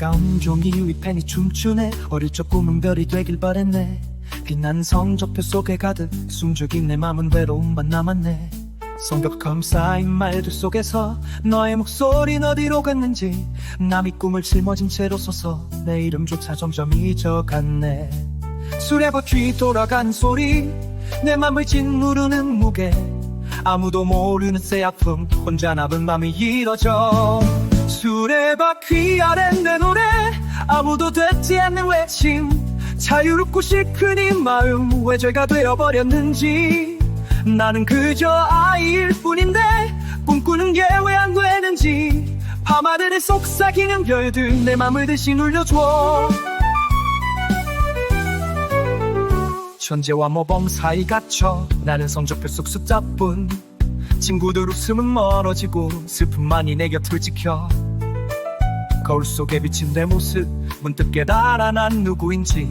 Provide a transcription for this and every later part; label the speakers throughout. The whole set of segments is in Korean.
Speaker 1: 차가운 종이 위펜이 춤추네. 어릴 적 꿈은 별이 되길 바랬네. 빛난 성적표 속에 가득 숨죽인 내 맘은 외로움만 남았네. 성벽감 쌓인 말들 속에서 너의 목소리는 어디로 갔는지 남이 꿈을 짊어진 채로 서서 내 이름조차 점점 잊어갔네. 술에 바퀴 돌아간 소리 내 맘을 짓누르는 무게. 아무도 모르는 새 아픔 혼자 남은 맘이 이뤄져 술에 바퀴 아래 내 노래. 아무도 듣지 않는 외침. 자유롭고 시큰 이 마음 왜 죄가 되어버렸는지. 나는 그저 아이일 뿐인데 꿈꾸는 게 왜 안 되는지. 밤하늘에 속삭이는 별들 내 맘을 대신 울려줘. 천재와 모범 사이 갇혀 나는 성적표 속 숫자뿐 친구들 웃음은 멀어지고 슬픔만이 내 곁을 지켜. 거울 속에 비친 내 모습 문득 깨달아 난 누구인지.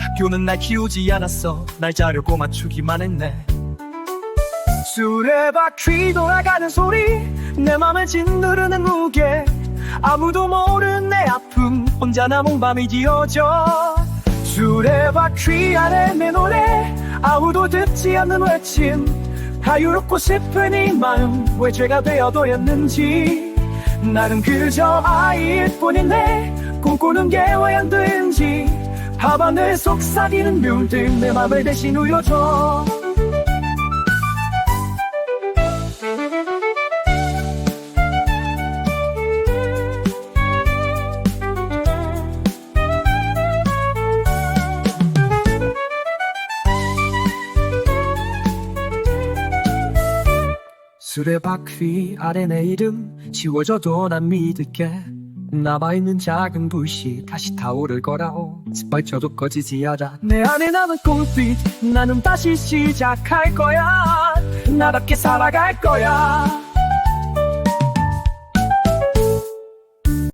Speaker 1: 학교는 날 키우지 않았어. 날 자려고 맞추기만 했네. 술에 바퀴 돌아가는 소리 내 맘을 짓누르는 무게. 아무도 모르는 내 아픔 혼자 남은 밤이 지어져. 술에 바퀴 아래 내 노래 아무도 듣지 않는 외침 자유롭고 싶은 이 마음 왜 죄가 되어도였는지. 나는 그저 아이일 뿐인데 꿈꾸는 게 왜 안 되는지. 밤하늘 속삭이는 뮤들 내 맘을 대신 울려줘 수레바퀴 아래 내 이름 지워져도 난 믿을게. 남아있는 작은 불씨 다시 타오를 거라오. 짓밟혀도 꺼지지 않아. 내 안에 남은 꿈빛 나는 다시 시작할 거야. 나답게 살아갈 거야